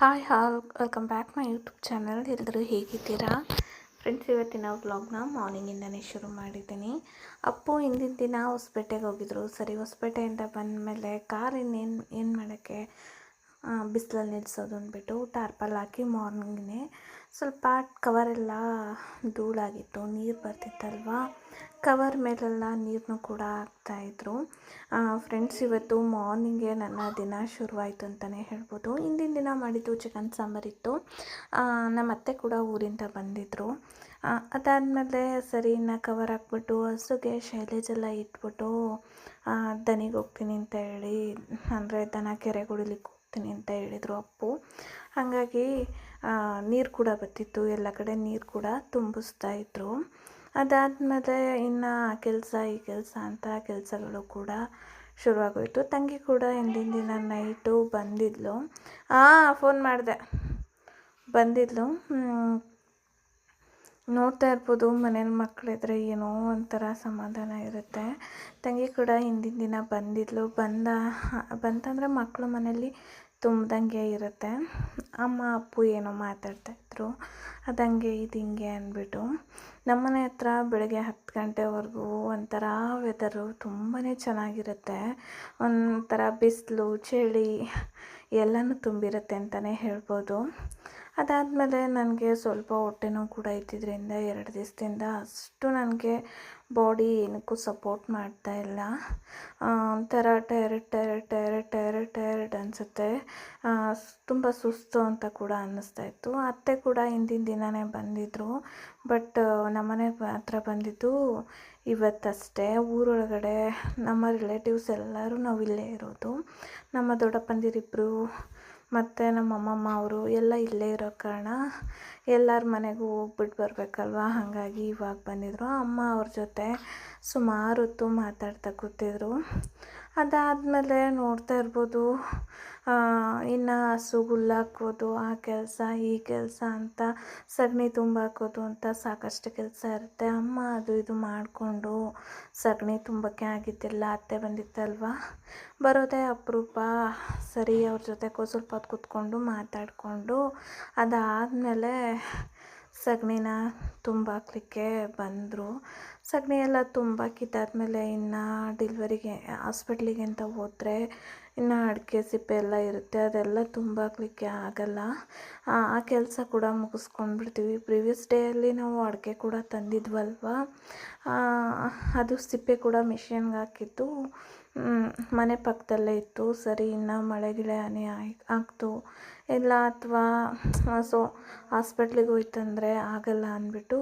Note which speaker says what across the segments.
Speaker 1: Hi all welcome back my YouTube channel ಎಲ್ಲರೂ ಹೇಗಿದ್ದೀರಾ? Friends ಇವತ್ತಿನ ವ್ಲಾಗ್ನ ಮಾರ್ನಿಂಗಿಂದನೇ ಶುರು ಮಾಡಿದ್ದೀನಿ. ಅಪ್ಪು ಹಿಂದಿನ ದಿನ ಹೊಸಪೇಟೆಗೆ ಹೋಗಿದ್ರು. ಸರಿ, ಹೊಸಪೇಟೆಯಿಂದ ಬಂದಮೇಲೆ ಕಾರ್ ಇನ್ನೇನು ಏನು ಮಾಡೋಕ್ಕೆ? ಬಿಸಿಲಲ್ಲಿ ನಿಲ್ಲಿಸೋದು ಅಂದ್ಬಿಟ್ಟು ಟಾರ್ಪಲ್ ಹಾಕಿ ಮಾರ್ನಿಂಗೇ ಸ್ವಲ್ಪ ಕವರೆಲ್ಲ ಧೂಳಾಗಿತ್ತು, ನೀರು ಬರ್ತಿತ್ತಲ್ವಾ? ಕವರ್ ಮೇಲೆಲ್ಲ ನೀರನ್ನು ಕೂಡ ಹಾಕ್ತಾಯಿದ್ರು ಫ್ರೆಂಡ್ಸ್ ಇವತ್ತು ಮಾರ್ನಿಂಗೆ ನನ್ನ ದಿನ ಶುರುವಾಯಿತು ಅಂತಲೇ ಹೇಳ್ಬೋದು. ಹಿಂದಿನ ದಿನ ಮಾಡಿದ್ದು ಚಿಕನ್ ಸಾಂಬಾರಿತ್ತು ನಮ್ಮ ಅತ್ತೆ ಕೂಡ ಊರಿಂದ ಬಂದಿದ್ದರು ಅದಾದಮೇಲೆ ಸರಿ, ಇನ್ನು ಕವರ್ ಹಾಕ್ಬಿಟ್ಟು ಹಸುಗೆ ಶೈಲೇಜೆಲ್ಲ ಇಟ್ಬಿಟ್ಟು ದನಿಗೆ ಹೋಗ್ತೀನಿ ಅಂತ ಹೇಳಿ, ಅಂದರೆ ದನ ಕೆರೆ ಕುಡಿಲಿಕ್ಕೆ ಹೋಗ್ತೀನಿ ಅಂತ ಹೇಳಿದರು ಅಪ್ಪು. ಹಾಗಾಗಿ ನೀರು ಕೂಡ ಬರ್ತಿತ್ತು. ಎಲ್ಲ ಕಡೆ ನೀರು ಕೂಡ ತುಂಬಿಸ್ತಾ ಇದ್ದರು ಅದಾದಮೇಲೆ ಇನ್ನು ಕೆಲಸ, ಈ ಕೆಲಸ ಅಂತ ಕೆಲಸಗಳು ಕೂಡ ಶುರುವಾಗೋಯಿತು. ತಂಗಿ ಕೂಡ ಹಿಂದಿನ ದಿನ ನೈಟು ಬಂದಿದ್ಲು. ಹಾಂ ಫೋನ್ ಮಾಡಿದೆ. ಬಂದಿದ್ಲು. ನೋಡ್ತಾ ಇರ್ಬೋದು ಮನೇಲಿ ಮಕ್ಕಳಿದ್ರೆ ಏನೋ ಒಂಥರ ಸಮಾಧಾನ ಇರುತ್ತೆ. ತಂಗಿ ಕೂಡ ಹಿಂದಿನ ದಿನ ಬಂದಿದ್ಲು. ಬಂದ, ಬಂತಂದರೆ ಮಕ್ಕಳು ಮನೇಲಿ ತುಂಬ್ದಂಗೆ ಇರುತ್ತೆ. ಅಮ್ಮ, ಅಪ್ಪು ಏನೋ ಮಾತಾಡ್ತಾಯಿದ್ರು ಅದಂಗೆ ಇದು ಹಿಂಗೆ ಅಂದ್ಬಿಟ್ಟು ನಮ್ಮನೆ ಹತ್ರ ಬೆಳಗ್ಗೆ ಹತ್ತು ಗಂಟೆವರೆಗೂ ಒಂಥರ ವೆದರು ತುಂಬಾ ಚೆನ್ನಾಗಿರುತ್ತೆ. ಒಂಥರ ಬಿಸಿಲು, ಚಳಿ ಎಲ್ಲನೂ ತುಂಬಿರುತ್ತೆ ಅಂತಲೇ ಹೇಳ್ಬೋದು. ಅದಾದಮೇಲೆ ನನಗೆ ಸ್ವಲ್ಪ ಹೊಟ್ಟೆ ನೋವು ಕೂಡ ಇದ್ದಿದ್ದರಿಂದ ಎರಡು ದಿವಸದಿಂದ ಅಷ್ಟು ನನಗೆ ಬಾಡಿ ಏನಕ್ಕೂ ಸಪೋರ್ಟ್ ಮಾಡ್ತಾ ಇಲ್ಲ. ಒಂಥರ tired tired tired tired tired ಅನಿಸುತ್ತೆ. ತುಂಬ ಸುಸ್ತು ಅಂತ ಕೂಡ ಅನ್ನಿಸ್ತಾ ಇತ್ತು. ಅತ್ತೆ ಕೂಡ ಹಿಂದಿನ ದಿನವೇ ಬಂದಿದ್ದರು ಬಟ್ ನಮ್ಮನೆ ಹತ್ರ ಬಂದಿದ್ದು ಇವತ್ತಷ್ಟೇ. ಊರೊಳಗಡೆ ನಮ್ಮ ರಿಲೇಟಿವ್ಸ್ ಎಲ್ಲರೂ ನಾವು ಇಲ್ಲೇ ಇರೋದು. ನಮ್ಮ ದೊಡ್ಡಪ್ಪಂದಿರಿಬ್ಬರು ಮತ್ತು ನಮ್ಮ ಅಮ್ಮಮ್ಮ ಅವರು ಎಲ್ಲ ಇಲ್ಲೇ ಇರೋ ಕಾರಣ ಎಲ್ಲರ ಮನೆಗೂ ಹೋಗ್ಬಿಟ್ಟು ಬರಬೇಕಲ್ವಾ? ಹಾಗಾಗಿ ಇವಾಗ ಬಂದಿದ್ದರು ಅಮ್ಮ ಅವ್ರ ಜೊತೆ ಸುಮಾರು ಹೊತ್ತು ಮಾತಾಡ್ತಾ ಕೂತಿದ್ರು. ಅದಾದಮೇಲೆ ನೋಡ್ತಾ ಇರ್ಬೋದು ಇನ್ನು ಹಸು ಹುಲ್ಲಾಕೋದು ಆ ಕೆಲಸ, ಈ ಕೆಲಸ ಅಂತ. ಸಗಣಿ ತುಂಬಾಕೋದು ಅಂತ ಸಾಕಷ್ಟು ಕೆಲಸ ಇರುತ್ತೆ. ಅಮ್ಮ ಅದು ಇದು ಮಾಡಿಕೊಂಡು ಸಗಣಿ ತುಂಬಕ್ಕೆ ಆಗಿದ್ದಿಲ್ಲ ಅತ್ತೆ ಬಂದಿತ್ತಲ್ವ? ಬರೋದೇ ಅಪರೂಪ. ಸರಿ, ಅವ್ರ ಜೊತೆ ಸ್ವಲ್ಪ ಹೊತ್ತು ಕೂತ್ಕೊಂಡು ಮಾತಾಡಿಕೊಂಡು ಅದಾದಮೇಲೆ ಸಗಣಿನ ತುಂಬಾಕ್ಲಿಕ್ಕೆ ಬಂದರು. ಸಗಣಿ ಎಲ್ಲ ತುಂಬಾಕಿದ್ದಾದಮೇಲೆ ಇನ್ನು ಡಿಲ್ವರಿಗೆ ಹಾಸ್ಪಿಟ್ಲಿಗೆ ಅಂತ ಹೋದರೆ ಇನ್ನು ಅಡಿಕೆ, ಸಿಪ್ಪೆ ಎಲ್ಲ ಇರುತ್ತೆ. ಅದೆಲ್ಲ ತುಂಬಾಕಲಿಕ್ಕೆ ಆಗಲ್ಲ. ಆ ಕೆಲಸ ಕೂಡ ಮುಗಿಸ್ಕೊಂಡ್ಬಿಡ್ತೀವಿ. ಪ್ರಿವಿಯಸ್ ಡೇಯಲ್ಲಿ ನಾವು ಅಡಿಕೆ ಕೂಡ ತಂದಿದ್ವಲ್ವ? ಅದು ಸಿಪ್ಪೆ ಕೂಡ ಮಿಷಿನ್ಗೆ ಹಾಕಿದ್ದು. ಮನೆ ಪಕ್ಕದಲ್ಲೇ ಇತ್ತು. ಸರಿ, ಇನ್ನು ಮಳೆ ಗಿಳೆ ಹನಿ ಆಗ್ತು. ಇಲ್ಲ, ಅಥವಾ, ಸೊ ಹಾಸ್ಪಿಟ್ಲಿಗೆ ಹೋಯ್ತಂದರೆ ಆಗಲ್ಲ ಅಂದ್ಬಿಟ್ಟು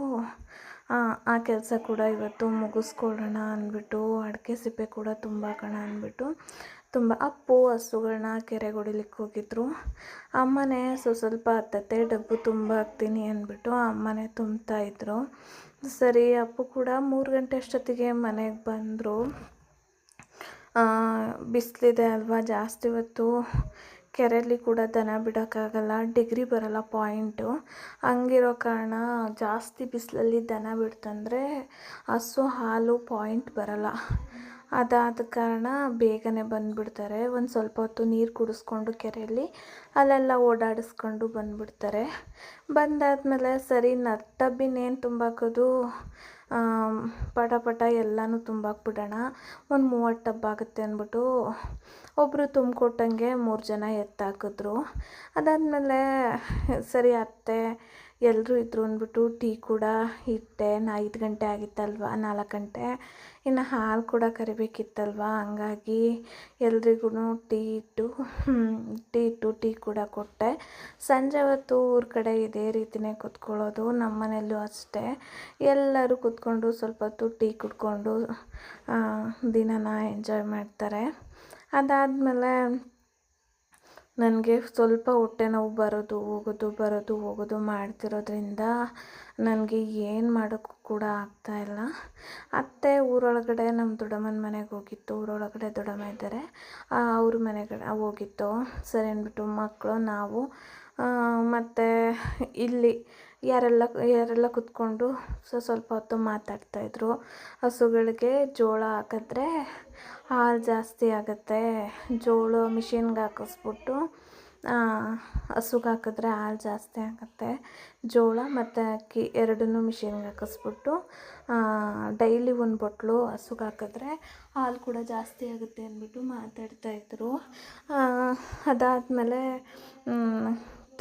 Speaker 1: ಆ ಕೆಲಸ ಕೂಡ ಇವತ್ತು ಮುಗಿಸ್ಕೊಳ್ಳೋಣ ಅಂದ್ಬಿಟ್ಟು, ಅಡಿಕೆ ಸಿಪ್ಪೆ ಕೂಡ ತುಂಬಾಕೋಣ ಅಂದ್ಬಿಟ್ಟು, ತುಂಬ ಅಪ್ಪು ಹಸುಗಳನ್ನ ಕೆರೆಗೆ ಹೊಡಿಲಿಕ್ಕೆ ಹೋಗಿದ್ರು. ಅಮ್ಮನೇ ಸೊ ಸ್ವಲ್ಪ ಹತ್ತತ್ತೆ, ಡಬ್ಬು ತುಂಬ ಹಾಕ್ತೀನಿ ಅಂದ್ಬಿಟ್ಟು ಅಮ್ಮನೇ ತುಂಬ್ತಾ ಇದ್ರು. ಸರಿ, ಅಪ್ಪು ಕೂಡ ಮೂರು ಗಂಟೆ ಅಷ್ಟೊತ್ತಿಗೆ ಮನೆಗೆ ಬಂದರು. ಬಿಸಿಲಿದೆ ಅಲ್ವಾ ಜಾಸ್ತಿ ಹೊತ್ತು. ಕೆರೆಯಲ್ಲಿ ಕೂಡ ದನ ಬಿಡೋಕ್ಕಾಗಲ್ಲ, ಡಿಗ್ರಿ ಬರಲ್ಲ ಪಾಯಿಂಟು. ಹಂಗಿರೋ ಕಾರಣ ಜಾಸ್ತಿ ಬಿಸಿಲಲ್ಲಿ ದನ ಬಿಡ್ತಂದರೆ ಹಸು ಹಾಲು ಪಾಯಿಂಟ್ ಬರಲ್ಲ. ಅದಾದ ಕಾರಣ ಬೇಗನೆ ಬಂದುಬಿಡ್ತಾರೆ. ಒಂದು ಸ್ವಲ್ಪ ಹೊತ್ತು ನೀರು ಕುಡಿಸ್ಕೊಂಡು ಕೆರೆಯಲ್ಲಿ ಅಲ್ಲೆಲ್ಲ ಓಡಾಡಿಸ್ಕೊಂಡು ಬಂದುಬಿಡ್ತಾರೆ. ಬಂದಾದಮೇಲೆ ಸರಿ ನಟ್ಟಬ್ಬಿನೇನು ತುಂಬಾಕೋದು? ಪಟ ಪಟ ಎಲ್ಲನೂ ತುಂಬಾಕ್ಬಿಡೋಣ ಒಂದು ಮೂವತ್ತು ಟಬ್ ಆಗುತ್ತೆ ಅಂದ್ಬಿಟ್ಟು ಒಬ್ಬರು ತುಂಬಿಕೊಟ್ಟಂಗೆ ಮೂರು ಜನ ಎತ್ತಾಕಿದ್ರು. ಅದಾದಮೇಲೆ ಸರಿ ಅತ್ತೆ ಎಲ್ಲರೂ ಇದ್ರು ಅಂದ್ಬಿಟ್ಟು ಟೀ ಕೂಡ ಇಟ್ಟೆ. ನಾ ಐದು ಗಂಟೆ ಆಗಿತ್ತಲ್ವ? ನಾಲ್ಕು ಗಂಟೆ. ಇನ್ನು ಹಾಲು ಕೂಡ ಕರಿಬೇಕಿತ್ತಲ್ವ? ಹಂಗಾಗಿ ಎಲ್ರಿಗೂ ಟೀ ಇಟ್ಟು ಟೀ ಇಟ್ಟು ಟೀ ಕೂಡ ಕೊಟ್ಟೆ. ಸಂಜೆ ಹೊತ್ತು ಊರ ಕಡೆ ಇದೇ ರೀತಿಯೇ ಕೂತ್ಕೊಳ್ಳೋದು ನಮ್ಮ ಮನೆಯಲ್ಲೂ ಅಷ್ಟೇ. ಎಲ್ಲರೂ ಕೂತ್ಕೊಂಡು ಸ್ವಲ್ಪ ಹೊತ್ತು ಟೀ ಕುಡ್ಕೊಂಡು ದಿನನ ಎಂಜಾಯ್ ಮಾಡ್ತಾರೆ. ಅದಾದಮೇಲೆ ನನಗೆ ಸ್ವಲ್ಪ ಹೊಟ್ಟೆ ನೋವು ಬರೋದು, ಹೋಗೋದು ಬರೋದು, ಹೋಗೋದು ಮಾಡ್ತಿರೋದ್ರಿಂದ ನನಗೆ ಏನು ಮಾಡೋಕ್ಕೂ ಕೂಡ ಆಗ್ತಾಯಿಲ್ಲ ಅತ್ತೆ ಊರೊಳಗಡೆ ನಮ್ಮ ದೊಡ್ಡಮ್ಮನ ಮನೆಗೆ ಹೋಗಿತ್ತು, ಊರೊಳಗಡೆ ದೊಡ್ಡಮ್ಮ ಇದ್ದಾರೆ. ಅವ್ರ ಮನೆಗೆ ಹೋಗಿತ್ತು. ಸರಿ ಅಂದ್ಬಿಟ್ಟು ಮಕ್ಕಳು, ನಾವು ಮತ್ತು ಇಲ್ಲಿ ಯಾರೆಲ್ಲ ಯಾರೆಲ್ಲ ಕುತ್ಕೊಂಡು ಸ್ವಲ್ಪ ಹೊತ್ತು ಮಾತಾಡ್ತಾಯಿದ್ರು ಹಸುಗಳಿಗೆ ಜೋಳ ಹಾಕಿದ್ರೆ ಹಾಲು ಜಾಸ್ತಿ ಆಗುತ್ತೆ. ಜೋಳ ಮಿಷಿನ್ಗೆ ಹಾಕಿಸ್ಬಿಟ್ಟು ಹಸುಗೆ ಹಾಕಿದ್ರೆ ಹಾಲು ಜಾಸ್ತಿ ಆಗುತ್ತೆ. ಜೋಳ ಮತ್ತು ಅಕ್ಕಿ ಎರಡನ್ನೂ ಮಿಷಿನ್ಗೆ ಹಾಕಿಸ್ಬಿಟ್ಟು ಡೈಲಿ ಒಂದು ಬೊಟ್ಲು ಹಸುಗೆ ಹಾಕಿದ್ರೆ ಹಾಲು ಕೂಡ ಜಾಸ್ತಿ ಆಗುತ್ತೆ ಅಂದ್ಬಿಟ್ಟು ಮಾತಾಡ್ತಾಯಿದ್ರು ಅದಾದಮೇಲೆ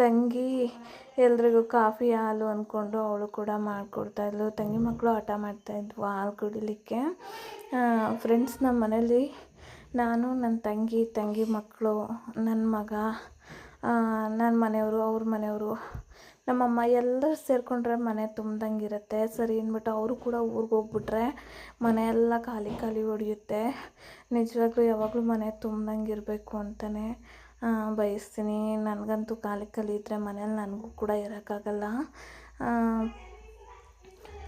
Speaker 1: ತಂಗಿ ಎಲ್ರಿಗೂ ಕಾಫಿ, ಹಾಲು ಅಂದ್ಕೊಂಡು ಅವಳು ಕೂಡ ಮಾಡಿಕೊಡ್ತಾಯಿದ್ಲು ತಂಗಿ ಮಕ್ಕಳು ಹಠ ಮಾಡ್ತಾಯಿದ್ವು ಹಾಲು ಕುಡಿಲಿಕ್ಕೆ. ಫ್ರೆಂಡ್ಸ್ ನಮ್ಮ ಮನೇಲಿ ನಾನು ನನ್ನ ತಂಗಿ ತಂಗಿ ಮಕ್ಕಳು ನನ್ನ ಮಗ ನನ್ನ ಮನೆಯವರು, ಅವ್ರ ಮನೆಯವರು ನಮ್ಮಮ್ಮ ಎಲ್ಲರೂ ಸೇರಿಕೊಂಡ್ರೆ ಮನೆ ತುಂಬ್ದಂಗಿರುತ್ತೆ. ಸರಿ ಅಂದ್ಬಿಟ್ಟು ಅವರು ಕೂಡ ಊರಿಗೆ ಹೋಗ್ಬಿಟ್ರೆ ಮನೆಯೆಲ್ಲ ಖಾಲಿ ಖಾಲಿ ಹೊಡೆಯುತ್ತೆ. ನಿಜವಾಗ್ಲೂ ಯಾವಾಗಲೂ ಮನೆ ತುಂಬ್ದಂಗೆ ಇರಬೇಕು ಅಂತಲೇ ಬಯಸ್ತೀನಿ. ನನಗಂತೂ ಕಾಲಿಗೆ ಖಾಲಿ ಇದ್ದರೆ ಮನೇಲಿ ನನಗೂ ಕೂಡ ಇರೋಕ್ಕಾಗಲ್ಲ.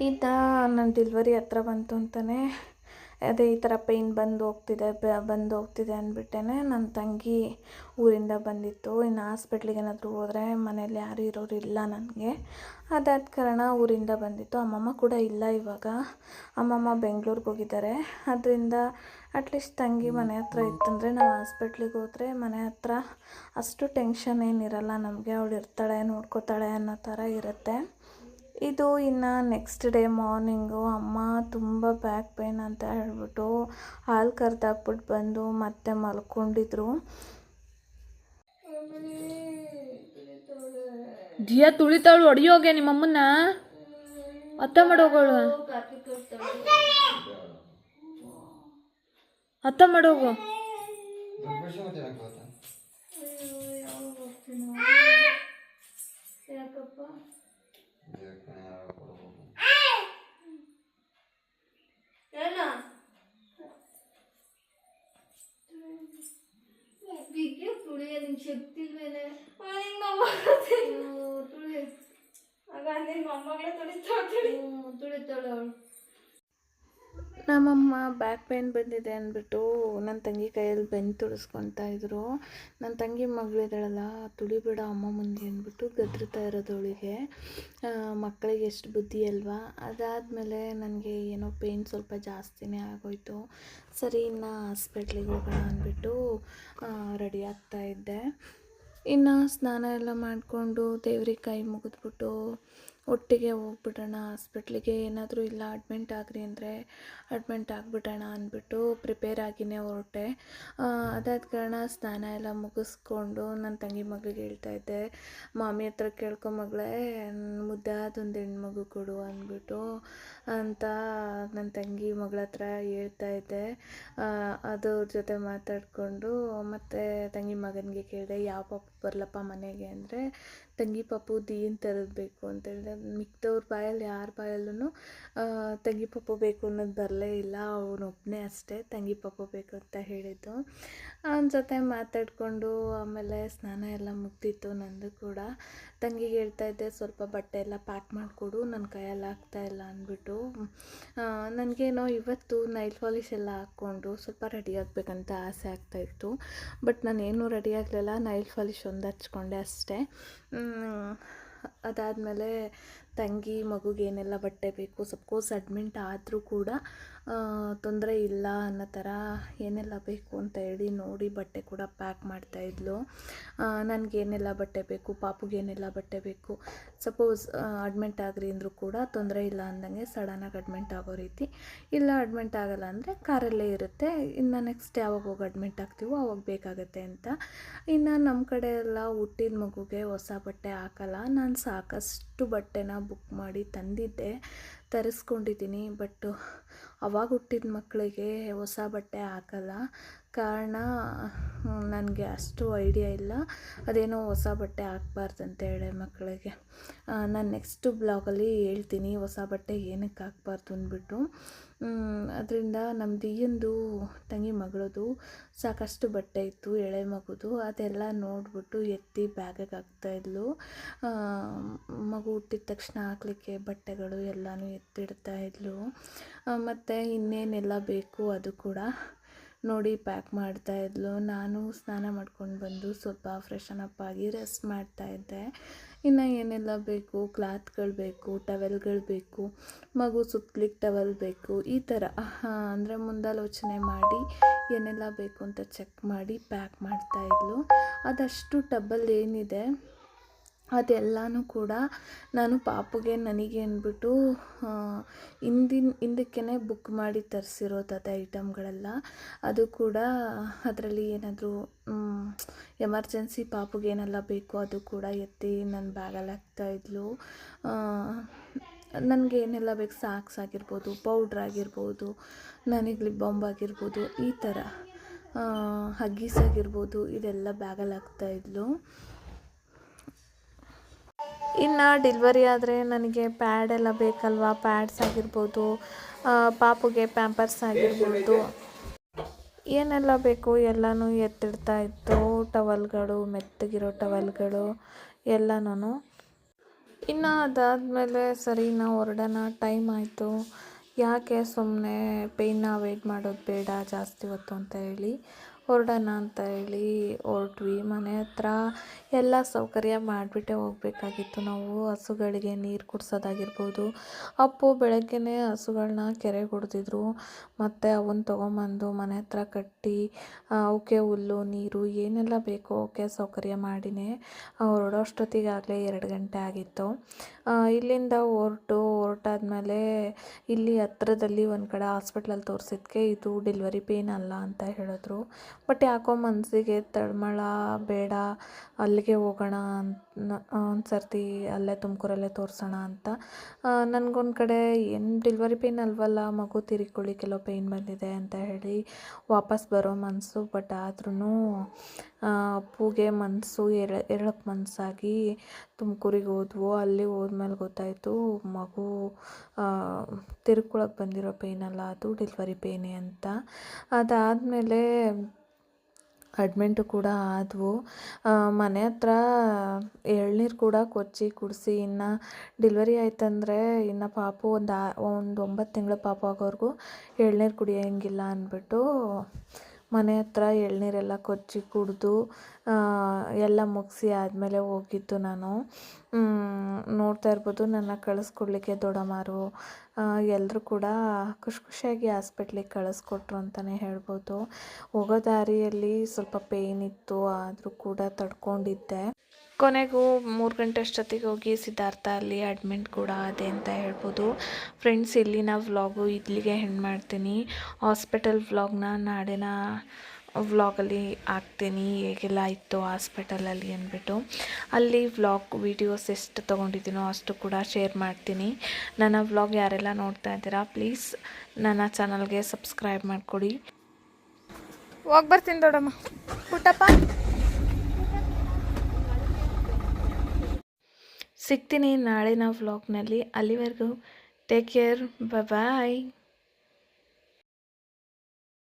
Speaker 1: ಈ ಥರ ನನ್ನ ಡಿಲ್ವರಿ ಹತ್ರ ಬಂತು ಅಂತಲೇ ಅದೇ ಈ ಥರ ಪೇಯ್ನ್ ಬಂದು ಹೋಗ್ತಿದೆ ಬಂದು ಹೋಗ್ತಿದೆ ಅಂದ್ಬಿಟ್ಟೇ ನನ್ನ ತಂಗಿ ಊರಿಂದ ಬಂದಿತ್ತು. ಇನ್ನು ಹಾಸ್ಪಿಟ್ಲಿಗೆ ಏನಾದರೂ ಹೋದರೆ ಮನೇಲಿ ಯಾರೂ ಇರೋರು ಇಲ್ಲ ನನಗೆ. ಅದಾದ ಕಾರಣ ಊರಿಂದ ಬಂದಿತ್ತು. ಅಮ್ಮಮ್ಮ ಕೂಡ ಇಲ್ಲ ಇವಾಗ. ಅಮ್ಮಮ್ಮ ಬೆಂಗ್ಳೂರಿಗೆ ಹೋಗಿದ್ದಾರೆ. ಅದರಿಂದ ಅಟ್ಲೀಸ್ಟ್ ತಂಗಿ ಮನೆ ಹತ್ರ ಇತ್ತಂದರೆ ನಾವು ಹಾಸ್ಪಿಟ್ಲಿಗೆ ಹೋದರೆ ಮನೆ ಹತ್ರ ಅಷ್ಟು ಟೆನ್ಷನ್ ಏನಿರಲ್ಲ ನಮಗೆ. ಅವಳು ಇರ್ತಾಳೆ, ನೋಡ್ಕೋತಾಳೆ ಅನ್ನೋ ಥರ ಇರುತ್ತೆ. ಇದು ಇನ್ನು ನೆಕ್ಸ್ಟ್ ಡೇ ಮಾರ್ನಿಂಗು ಅಮ್ಮ ತುಂಬ ಬ್ಯಾಕ್ ಪೇನ್ ಅಂತ ಹೇಳ್ಬಿಟ್ಟು ಹಾಲು ಕರೆದಾಕ್ಬಿಟ್ಟು ಬಂದು ಮತ್ತೆ ಮಲ್ಕೊಂಡಿದ್ರು.
Speaker 2: ದಿಯಾ ತುಳಿತಾಳು, ಹೊಡಿಯೋಗೆ ನಿಮ್ಮಮ್ಮನ್ನ? ಅತ್ತ ಮಾಡೋಗಳು. ಅತ್ತ ಮಾಡೋಗು
Speaker 1: ನಮ್ಮಮ್ಮ ಬ್ಯಾಕ್ ಪೇನ್ ಬಂದಿದೆ ಅಂದ್ಬಿಟ್ಟು ನನ್ನ ತಂಗಿ ಕೈಯಲ್ಲಿ ಬೆನ್ನು ತುಳಿಸ್ಕೊತಾ ಇದ್ರು. ನನ್ನ ತಂಗಿ ಮಗಳಿದ್ದಾಳಲ್ಲ ತುಳಿಬೇಡ ಅಮ್ಮ ಮುಂದೆ ಅಂದ್ಬಿಟ್ಟು ಗದ್ರತಾ ಇರೋದವಳಿಗೆ ಮಕ್ಕಳಿಗೆ ಎಷ್ಟು ಬುದ್ಧಿ ಅಲ್ವಾ? ಅದಾದಮೇಲೆ ನನಗೆ ಏನೋ ಪೇಯ್ನ್ ಸ್ವಲ್ಪ ಜಾಸ್ತಿನೇ ಆಗೋಯ್ತು. ಸರಿ, ಇನ್ನು ಹಾಸ್ಪಿಟ್ಲಿಗೆ ಹೋಗೋಣ ಅಂದ್ಬಿಟ್ಟು ರೆಡಿ ಆಗ್ತಾ ಇದ್ದೆ. ಇನ್ನು ಸ್ನಾನ ಎಲ್ಲ ಮಾಡಿಕೊಂಡು ದೇವ್ರಿಗೆ ಕೈ ಮುಗಿದ್ಬಿಟ್ಟು ಒಟ್ಟಿಗೆ ಹೋಗ್ಬಿಡೋಣ ಹಾಸ್ಪಿಟ್ಲಿಗೆ ಏನಾದರೂ ಇಲ್ಲ ಅಡ್ಮಿಂಟ್ ಆಗ್ರಿ ಅಂದರೆ ಅಡ್ಮಿಂಟ್ ಆಗಿಬಿಡೋಣ ಅಂದ್ಬಿಟ್ಟು ಪ್ರಿಪೇರ್ ಆಗಿನೇ ಹೊರಟೆ. ಅದಾದ ಕಾರಣ ಸ್ನಾನ ಎಲ್ಲ ಮುಗಿಸ್ಕೊಂಡು ನನ್ನ ತಂಗಿ ಮಗಳಿಗೆ ಹೇಳ್ತಾ ಇದ್ದೆ, ಮಾಮಿ ಹತ್ರ ಕೇಳ್ಕೊ ಮಗಳೇ ಹೆಣ್ಣು ಹೆಣ್ಮಗು ಕೊಡು ಅಂದ್ಬಿಟ್ಟು, ಅಂತ ನನ್ನ ತಂಗಿ ಮಗಳ ಹತ್ರ ಹೇಳ್ತಾ ಇದ್ದೆ. ಅದ್ರ ಜೊತೆ ಮಾತಾಡಿಕೊಂಡು ಮತ್ತು ತಂಗಿ ಮಗನಿಗೆ ಕೇಳಿದೆ, ಯಾವ ಪಾಪ ಬರಲಪ್ಪ ಮನೆಗೆ ಅಂದರೆ, ತಂಗಿ ಪಪ್ಪು ದೀನ್ ತರದ್ ಬೇಕು ಅಂತ ಹೇಳಿದ್ರೆ, ಮಿಕ್ದವ್ರ ಬಾಯಲ್ಲಿ ಯಾರ ಬಾಯಲ್ಲೂ ತಂಗಿ ಪಾಪು ಬೇಕು ಅನ್ನೋದು ಬರಲೇ ಇಲ್ಲ ಅವನೊಬ್ಬನೇ ಅಷ್ಟೇ, ತಂಗಿ ಪಾಪು ಬೇಕು ಅಂತ ಹೇಳಿದ್ದು. ಅವನ ಜೊತೆ ಮಾತಾಡಿಕೊಂಡು ಆಮೇಲೆ ಸ್ನಾನ ಎಲ್ಲ ಮುಗ್ದಿತ್ತು ನಂದು ಕೂಡ. ತಂಗಿಗೆ ಹೇಳ್ತಾ ಇದ್ದೆ, ಸ್ವಲ್ಪ ಬಟ್ಟೆ ಎಲ್ಲ ಪ್ಯಾಕ್ ಮಾಡಿಕೊಡು ನನ್ನ ಕೈಯಲ್ಲಿ ಆಗ್ತಾ ಇಲ್ಲ ಅಂದ್ಬಿಟ್ಟು. ನನಗೇನೋ ಇವತ್ತು ನೈಲ್ ಪಾಲಿಷ್ ಎಲ್ಲ ಹಾಕ್ಕೊಂಡು ಸ್ವಲ್ಪ ರೆಡಿ ಆಗಬೇಕಂತ ಆಸೆ ಆಗ್ತಾಯಿತ್ತು ಬಟ್ ನಾನೇನು ರೆಡಿ ಆಗಲಿಲ್ಲ, ನೈಲ್ ಪಾಲಿಶ್ ಒಂದು ಹಚ್ಕೊಂಡೆ ಅಷ್ಟೇ. ಅದಾದಮೇಲೆ ತಂಗಿ ಮಗುಗೆ ಏನೆಲ್ಲ ಬಟ್ಟೆ ಬೇಕು ಸಪೋಸ್ ಅಡ್ಮಿಂಟ್ ಆದರೂ ಕೂಡ ತೊಂದರೆ ಇಲ್ಲ ಅನ್ನೋ ಥರ ಏನೆಲ್ಲ ಬೇಕು ಅಂತ ಹೇಳಿ ನೋಡಿ ಬಟ್ಟೆ ಕೂಡ ಪ್ಯಾಕ್ ಮಾಡ್ತಾಯಿದ್ಲು ನನಗೇನೆಲ್ಲ ಬಟ್ಟೆ ಬೇಕು ಪಾಪುಗೇನೆಲ್ಲ ಬಟ್ಟೆ ಬೇಕು ಸಪೋಸ್ ಅಡ್ಮಿಂಟ್ ಆಗ್ರಿ ಅಂದರೂ ಕೂಡ ತೊಂದರೆ ಇಲ್ಲ ಅಂದಂಗೆ ಸಡನ್ನಾಗಿ ಅಡ್ಮಿಂಟ್ ಆಗೋ ರೀತಿ. ಇಲ್ಲ ಅಡ್ಮಿಂಟ್ ಆಗಲ್ಲ ಅಂದರೆ ಕಾರಲ್ಲೇ ಇರುತ್ತೆ. ಇನ್ನು ನೆಕ್ಸ್ಟ್ ಯಾವಾಗ ಹೋಗಿ ಅಡ್ಮಿಂಟ್ ಆಗ್ತೀವೋ ಅವಾಗ ಬೇಕಾಗುತ್ತೆ ಅಂತ. ಇನ್ನು ನಮ್ಮ ಕಡೆ ಎಲ್ಲ ಹುಟ್ಟಿದ ಮಗುಗೆ ಹೊಸ ಬಟ್ಟೆ ಹಾಕಲ್ಲ, ನಾನು ಸಾಕಷ್ಟು ಬಟ್ಟೆನ ಬುಕ್ ಮಾಡಿ ತಂದಿದ್ದೆ. ತರಿಸ್ಕೊಂಡಿದ್ದೀನಿ ಬಟ್ಟು ಅವಾಗ ಹುಟ್ಟಿದ ಮಕ್ಕಳಿಗೆ ಹೊಸ ಬಟ್ಟೆ ಹಾಕಲ್ಲ. ಕಾರಣ ನನಗೆ ಅಷ್ಟು ಐಡಿಯಾ ಇಲ್ಲ. ಅದೇನೋ ಹೊಸ ಬಟ್ಟೆ ಹಾಕ್ಬಾರ್ದಂತ ಹೇಳಿ ಮಕ್ಕಳಿಗೆ. ನಾನು ನೆಕ್ಸ್ಟ್ ಬ್ಲಾಗಲ್ಲಿ ಹೇಳ್ತೀನಿ ಹೊಸ ಬಟ್ಟೆ ಏನಕ್ಕೆ ಹಾಕ್ಬಾರ್ದು ಅಂದ್ಬಿಟ್ಟು. ಅದರಿಂದ ನಮ್ಮ ದಿಯಂದು ತಂಗಿ ಮಗಳದು ಸಾಕಷ್ಟು ಬಟ್ಟೆ ಇತ್ತು, ಎಳೆ ಮಗುದು, ಅದೆಲ್ಲ ನೋಡಿಬಿಟ್ಟು ಎತ್ತಿ ಬ್ಯಾಗಿಗೆ ಹಾಕ್ತಾಯಿದ್ಲು ಮಗು ಹುಟ್ಟಿದ ತಕ್ಷಣ ಹಾಕ್ಲಿಕ್ಕೆ ಬಟ್ಟೆಗಳು ಎಲ್ಲನೂ ಎತ್ತಿಡ್ತಾ ಇದ್ಲು. ಮತ್ತು ಇನ್ನೇನೆಲ್ಲ ಬೇಕು ಅದು ಕೂಡ ನೋಡಿ ಪ್ಯಾಕ್ ಮಾಡ್ತಾ ಇದ್ಲು. ನಾನು ಸ್ನಾನ ಮಾಡ್ಕೊಂಡು ಬಂದು ಸ್ವಲ್ಪ ಫ್ರೆಶನ್ ಅಪ್ ಆಗಿ ರೆಸ್ಟ್ ಮಾಡ್ತಾ ಇದ್ದೆ. ಇನ್ನು ಏನೆಲ್ಲ ಬೇಕು? ಕ್ಲಾತ್ಗಳು ಬೇಕು ಟವೆಲ್ಗಳು ಬೇಕು, ಮಗು ಸುತ್ತಲಿಕ್ಕೆ ಟವೆಲ್ ಬೇಕು, ಈ ಥರ. ಅಂದರೆ ಮುಂದಾಲೋಚನೆ ಮಾಡಿ ಏನೆಲ್ಲ ಬೇಕು ಅಂತ ಚೆಕ್ ಮಾಡಿ ಪ್ಯಾಕ್ ಮಾಡ್ತಾ ಇದ್ಲು. ಅದಷ್ಟು ಟಬ್ಬಲ್ಲಿ ಏನಿದೆ. ಅದೆಲ್ಲನೂ ಕೂಡ ನಾನು ಪಾಪುಗೆ ನನಗೆ ಅಂದ್ಬಿಟ್ಟು ಹಿಂದಿನ ಹಿಂದಕ್ಕೇ ಬುಕ್ ಮಾಡಿ ತರಿಸಿರೋದು ಐಟಮ್ಗಳೆಲ್ಲ ಅದು ಕೂಡ ಅದರಲ್ಲಿ ಏನಾದರೂ ಎಮರ್ಜೆನ್ಸಿ ಪಾಪುಗೆ ಏನೆಲ್ಲ ಬೇಕು ಅದು ಕೂಡ ಎತ್ತಿ ನನ್ನ ಬ್ಯಾಗಲ್ಲಿ ಹಾಕ್ತಾಯಿದ್ಲು ನನಗೆ ಏನೆಲ್ಲ ಬೇಕು ಸಾಕ್ಸ್ ಆಗಿರ್ಬೋದು, ಪೌಡ್ರ್ ಆಗಿರ್ಬೋದು, ನನಗೆ ಲಿಪ್ ಬಾಂಬ್ ಆಗಿರ್ಬೋದು, ಈ ಥರ ಹಗ್ಗೀಸ್ ಆಗಿರ್ಬೋದು, ಇದೆಲ್ಲ ಬ್ಯಾಗಲ್ಲಿ ಹಾಕ್ತಾಯಿದ್ಲು ಇನ್ನು ಡಿಲ್ವರಿ ಆದರೆ ನನಗೆ ಪ್ಯಾಡ್ ಎಲ್ಲ ಬೇಕಲ್ವಾ? ಪ್ಯಾಡ್ಸ್ ಆಗಿರ್ಬೋದು ಪಾಪುಗೆ ಪ್ಯಾಂಪರ್ಸ್ ಆಗಿರ್ಬೋದು. ಏನೆಲ್ಲ ಬೇಕು? ಎಲ್ಲನೂ ಎತ್ತಿಡ್ತಾ ಇತ್ತು. ಟವಲ್ಗಳು, ಮೆತ್ತಗಿರೋ ಟವಲ್ಗಳು ಎಲ್ಲನೂ ಇನ್ನು ಅದಾದಮೇಲೆ ಸರಿ ನಾವು ಹೊರಡೋಣ. ಟೈಮ್ ಆಯಿತು. ಯಾಕೆ ಸುಮ್ಮನೆ ಪೇಯ್ನ ವೇಟ್ ಮಾಡೋದು ಬೇಡ ಜಾಸ್ತಿ ಹೊತ್ತು ಅಂತ ಹೇಳಿ. ಹೊರಡೋಣ ಅಂತ ಹೇಳಿ ಹೊರಟ್ವಿ. ಮನೆ ಹತ್ರ ಎಲ್ಲ ಸೌಕರ್ಯ ಮಾಡಿಬಿಟ್ಟೆ ಹೋಗಬೇಕಾಗಿತ್ತು. ನಾವು ಹಸುಗಳಿಗೆ ನೀರು ಕುಡ್ಸೋದಾಗಿರ್ಬೋದು. ಅಪ್ಪು ಬೆಳಗ್ಗೆನೇ ಹಸುಗಳನ್ನ ಕೆರೆ ಹೊಡೆದಿದ್ರು ಮತ್ತು ಅವನ್ನ ತೊಗೊಂಬಂದು ಮನೆ ಹತ್ರ ಕಟ್ಟಿ ಅವಕ್ಕೆ ಹುಲ್ಲು, ನೀರು ಏನೆಲ್ಲ ಬೇಕೋ ಅವಕ್ಕೆ ಸೌಕರ್ಯ ಮಾಡಿನೇ. ಹೊರಡೋಷ್ಟೊತ್ತಿಗಾಗಲೇ ಎರಡು ಗಂಟೆ ಆಗಿತ್ತು. ಇಲ್ಲಿಂದ ಹೊರಟು. ಹೊರಟಾದ್ಮೇಲೆ ಇಲ್ಲಿ ಹತ್ರದಲ್ಲಿ ಒಂದು ಕಡೆ ಹಾಸ್ಪಿಟ್ಲಲ್ಲಿ ತೋರಿಸಿದ್ಕೆ ಇದು ಡೆಲಿವರಿ ಪೇನ್ ಅಲ್ಲ ಅಂತ ಹೇಳಿದ್ರು. ಬಟ್ ಯಾಕೋ ಮನಸ್ಸಿಗೆ ತಳಮಳ ಬೇಡ, ಅಲ್ಲಿಗೆ ಹೋಗೋಣ ಅಂತ ಒಂದು ಸರ್ತಿ ಅಲ್ಲೇ ತುಮಕೂರಲ್ಲೇ ತೋರಿಸೋಣ ಅಂತ. ನನಗೊಂದು ಕಡೆ ಏನು ಡೆಲಿವರಿ ಪೇನ್ ಅಲ್ವಲ್ಲ, ಮಗು ತಿರ್ಕೊಳ್ಳಿಕ್ಕೆಲ್ಲೋ ಪೇಯ್ನ್ ಬಂದಿದೆ ಅಂತ ಹೇಳಿ ವಾಪಸ್ ಬರೋ ಮನಸ್ಸು ಬಟ್ ಆದ್ರೂ ಅಪ್ಪುಗೆ ಮನಸ್ಸು ಎರ ಎರಳಕ್ಕೆ ಮನಸ್ಸಾಗಿ ತುಮಕೂರಿಗೆ ಹೋದ್ವು. ಅಲ್ಲಿ ಹೋದ್ಮೇಲೆ ಗೊತ್ತಾಯಿತು, ಮಗು ತಿರ್ಕೊಳಕ್ಕೆ ಬಂದಿರೋ ಪೇಯ್ನಲ್ಲ ಅದು ಡೆಲಿವರಿ ಪೇಯ್ನೇ ಅಂತ. ಅದಾದಮೇಲೆ ಅಡ್ಮಿಂಟು ಕೂಡ ಆದವು. ಮನೆ ಹತ್ರ ಎಳ್ನೀರು ಕೂಡ ಕೊಚ್ಚಿ ಕುಡಿಸಿ ಇನ್ನು ಡೆಲಿವರಿ ಆಯ್ತಂದರೆ ಇನ್ನು ಪಾಪು ಒಂದು ಒಂದು ಒಂಬತ್ತು ತಿಂಗಳ ಪಾಪ ಆಗೋವರೆಗೂ ಎಳ್ನೀರು ಕುಡಿಯೋಂಗಿಲ್ಲ ಅಂದ್ಬಿಟ್ಟು ಮನೆ ಹತ್ರ ಎಳನೀರೆಲ್ಲ ಕೊಚ್ಚಿ ಕುಡಿದು ಎಲ್ಲ ಮುಗಿಸಿ ಆದಮೇಲೆ ಹೋಗಿದ್ದು ನಾನು. ನೋಡ್ತಾ ಇರ್ಬೋದು ನನ್ನ ಕಳಿಸ್ಕೊಡ್ಲಿಕ್ಕೆ ದೊಡಮಾರು ಎಲ್ಲರೂ ಕೂಡ ಖುಷಿ ಖುಷಿಯಾಗಿ ಹಾಸ್ಪಿಟ್ಲಿಗೆ ಕಳಿಸ್ಕೊಟ್ರು ಅಂತಲೇ ಹೇಳ್ಬೋದು. ಹೋಗೋ ದಾರಿಯಲ್ಲಿ ಸ್ವಲ್ಪ ಪೇಯ್ನ್ ಇತ್ತು, ಆದರೂ ಕೂಡ ತಡ್ಕೊಂಡಿದ್ದೆ. ಕೊನೆಗೂ ಮೂರು ಗಂಟೆ ಅಷ್ಟೊತ್ತಿಗೆ ಹೋಗಿ ಸಿದ್ಧಾರ್ಥ ಅಲ್ಲಿ ಅಡ್ಮಿಂಟ್ ಕೂಡ ಆದೆ ಅಂತ ಹೇಳ್ಬೋದು. ಫ್ರೆಂಡ್ಸ್ ಇಲ್ಲಿನ ವ್ಲಾಗು ಇಲ್ಲಿಗೆ ಹೆಣ್ಣು ಮಾಡ್ತೀನಿ. ಹಾಸ್ಪಿಟಲ್ ವ್ಲಾಗ್ನ ನಾಡಿನ ವ್ಲಾಗಲ್ಲಿ ಹಾಕ್ತೀನಿ. ಹೇಗೆಲ್ಲ ಇತ್ತು ಹಾಸ್ಪಿಟಲಲ್ಲಿ ಅಂದ್ಬಿಟ್ಟು. ಅಲ್ಲಿ ವ್ಲಾಗ್ ವೀಡಿಯೋಸ್ ಎಷ್ಟು ತೊಗೊಂಡಿದ್ದೀನೋ ಅಷ್ಟು ಕೂಡ ಶೇರ್ ಮಾಡ್ತೀನಿ. ನನ್ನ ವ್ಲಾಗ್ ಯಾರೆಲ್ಲ ನೋಡ್ತಾ ಇದ್ದೀರಾ ಪ್ಲೀಸ್ ನನ್ನ ಚಾನಲ್ಗೆ ಸಬ್ಸ್ಕ್ರೈಬ್ ಮಾಡಿಕೊಡಿ.
Speaker 2: ಹೋಗಿ ಬರ್ತೀನಿ ದೊಡ್ಡಮ್ಮ. ಪುಟ್ಟಪ್ಪ
Speaker 1: ಸಿಗ್ತೀನಿ ನಾಳಿನ ವ್ಲಾಗ್ನಲ್ಲಿ ಅಲ್ಲಿವರೆಗೂ ಟೇಕ್ ಕೇರ್ ಬಾಯ್